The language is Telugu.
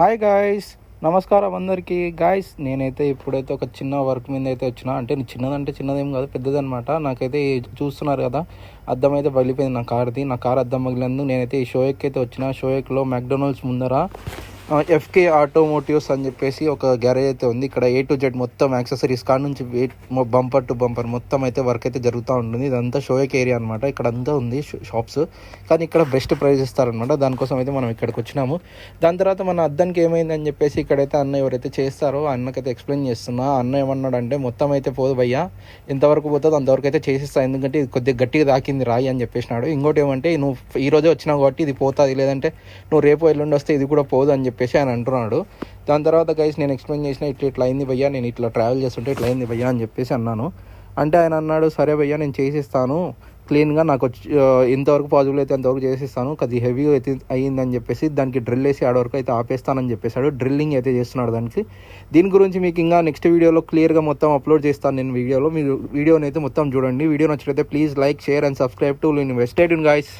హాయ్ గాయస్ నమస్కారం అందరికీ. గాయస్ నేనైతే ఇప్పుడైతే ఒక చిన్న వర్క్ మీద అయితే వచ్చిన. అంటే చిన్నదంటే చిన్నదేం కాదు పెద్దదనమాట నాకైతే చూస్తున్నారు కదా అద్దం అయితే పగిలిపోయింది నా కార్ది. నా కార్ అద్దం పగిలినందుకు నేనైతే ఈ షోయక్ అయితే వచ్చిన. షోయక్లో మ్యాక్డొనాల్డ్స్ ముందర ఎఫ్కే ఆటోమోటివ్స్ అని చెప్పేసి ఒక గ్యారేజ్ అయితే ఉంది. ఇక్కడ ఏ టు జెడ్ మొత్తం యాక్సెసరీస్ కాడ నుంచి బంపర్ టు బంపర్ మొత్తం అయితే వర్క్ అయితే జరుగుతూ ఉంటుంది. ఇదంతా షోయక్ ఏరియా అనమాట ఇక్కడ అంతా ఉంది షాప్స్ కానీ ఇక్కడ బెస్ట్ ప్రైస్ ఇస్తారనమాట దానికోసం అయితే మనం ఇక్కడికి వచ్చినాము. దాని తర్వాత మన అద్దానికి ఏమైంది అని చెప్పేసి ఇక్కడైతే అన్న ఎవరైతే చేస్తారో అన్నకైతే ఎక్స్ప్లెయిన్ చేస్తున్నా. అన్న ఏమన్నాడంటే మొత్తం అయితే పోదు భయ్యా. ఎంతవరకు పోతుందో అంతవరకు అయితే చేసిస్తా. ఎందుకంటే ఇది కొద్దిగా గట్టిగా దాకింది రాయి అని చెప్పేసినాడు. ఇంకోటి ఏమంటే నువ్వు ఈ రోజే వచ్చినావు కాబట్టి ఇది పోతుంది. లేదంటే నువ్వు రేపు ఎల్లుండి వస్తే ఇది కూడా పోదు అని చెప్పి చెప్పేసి ఆయన అంటున్నాడు. దాని తర్వాత గైస్ నేను ఎక్స్ప్లెయిన్ చేసిన ఇట్లా ఇట్లా అయింది భయ్యా నేను ఇట్లా ట్రావెల్ చేస్తుంటే ఇట్లా అయింది భయ్యా అని చెప్పేసి అన్నాను. అంటే ఆయన అన్నాడు సరే భయ్యా నేను చేసిస్తాను. క్లీన్గా నాకు వచ్చి ఎంతవరకు పాజిబుల్ అయితే అంతవరకు చేసిస్తాను. కొద్ది హెవీగా అయితే అయ్యిందని చెప్పేసి దానికి డ్రిల్ వేసి ఆడ వరకు అయితే ఆపేస్తానని చెప్పేశాడు. డ్రిల్లింగ్ అయితే చేస్తున్నాడు దానికి. దీని గురించి మీకు ఇంకా నెక్స్ట్ వీడియోలో క్లియర్గా మొత్తం అప్లోడ్ చేస్తాను నేను వీడియోలో మీరు వీడియోని అయితే మొత్తం చూడండి. వీడియో నచ్చితే please like share and subscribe to invested in guys